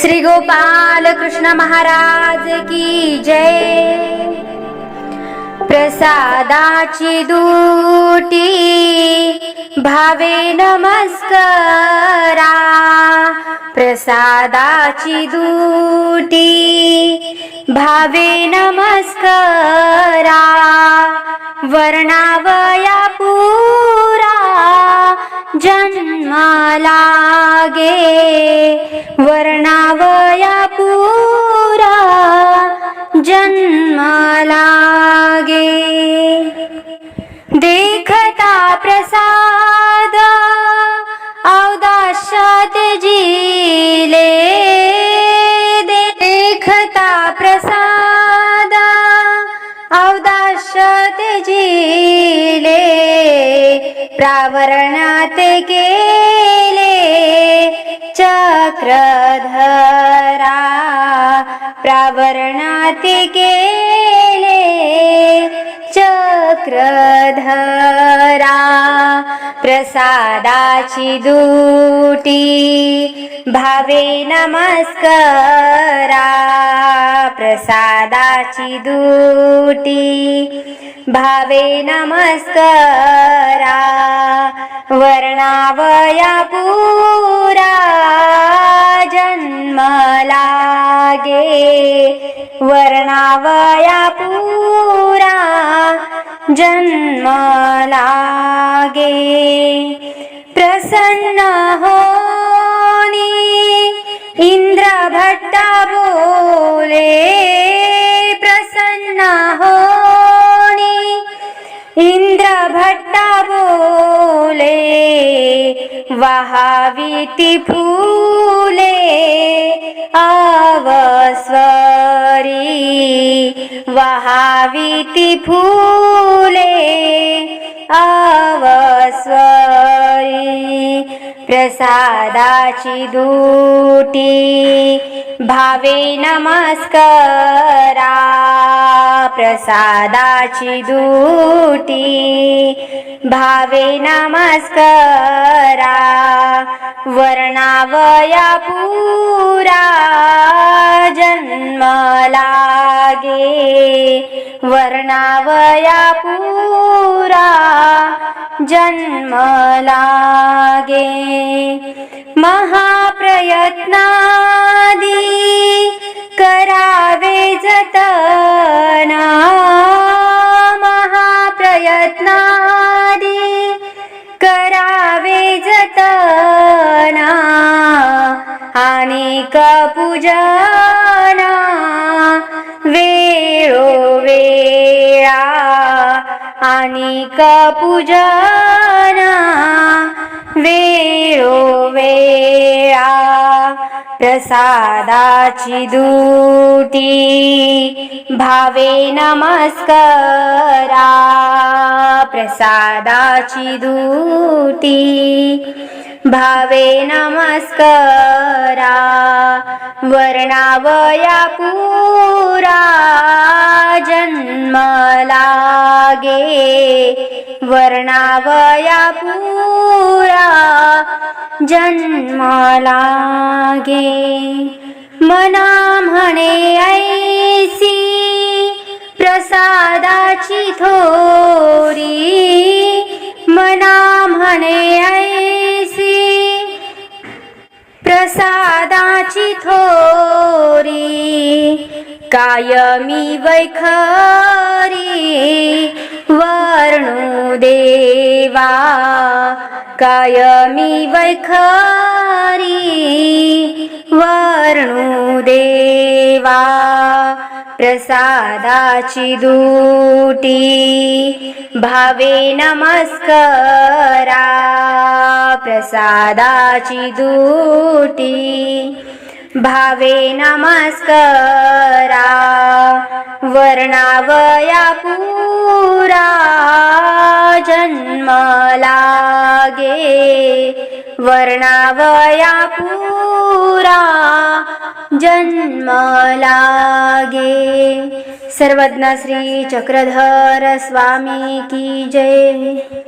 श्री गोपाल कृष्ण महाराज की जय. प्रसादाची दूटी भावे नमस्कारा. प्रसादाची दूटी भावे नमस्कारा. वर्णावया पू जन्म लागे वर्णावया पुरा जन्म लागे देखता प्रसाद औदाशात जीले। देखता प्रसाद प्रावरणात केले चक्रधरा. प्रावरणात केले प्रसादाची दुटी. भावे नमस्कारा. प्रसादाची दुटी. भावे नमस्कारा. वर्णावया पुरा. जन्म लागे. वर्णावया पुरा. जन्म लागे प्रसन्न होनी। इंद्रभट्टा बोले प्रसन्न होनी। इंद्र बोले बोले वहाविती फूले। वहावी ती फूले अवस्वरी प्रसादाची दुटी भावे नमस्कारा प्रसादाची दुटी भावे नमस्कारा वर्णावया पुरा जन्मला लागे. वर्णावया पुरा जन्म लागे. महाप्रयत्नादी करावे जतना. महाप्रयत्नादी करावे जतना. आणि पूजा आणि पूजना वेळोवेळा प्रसादाची दूटी भावे नमस्करा. प्रसादाची दूटी भावे नमस्करा. वर्णावया पुरा जन्म लागे. वर्णावया पुरा जन्माला गे मना म्हणे ऐसी प्रसादाची थोरी. मना म्हणे ऐसी प्रसादाची थोरी. कायमी वैखरी वर्णू देवा। कायमी वैखारी वर्णू देवा प्रसादाची दुटी भावे नमस्करा प्रसादाची दुटी भावे नमस्करा वर्णावया पू वर्णावया पुरा जन्म लागे सर्वज्ञ श्री चक्रधर स्वामी की जय।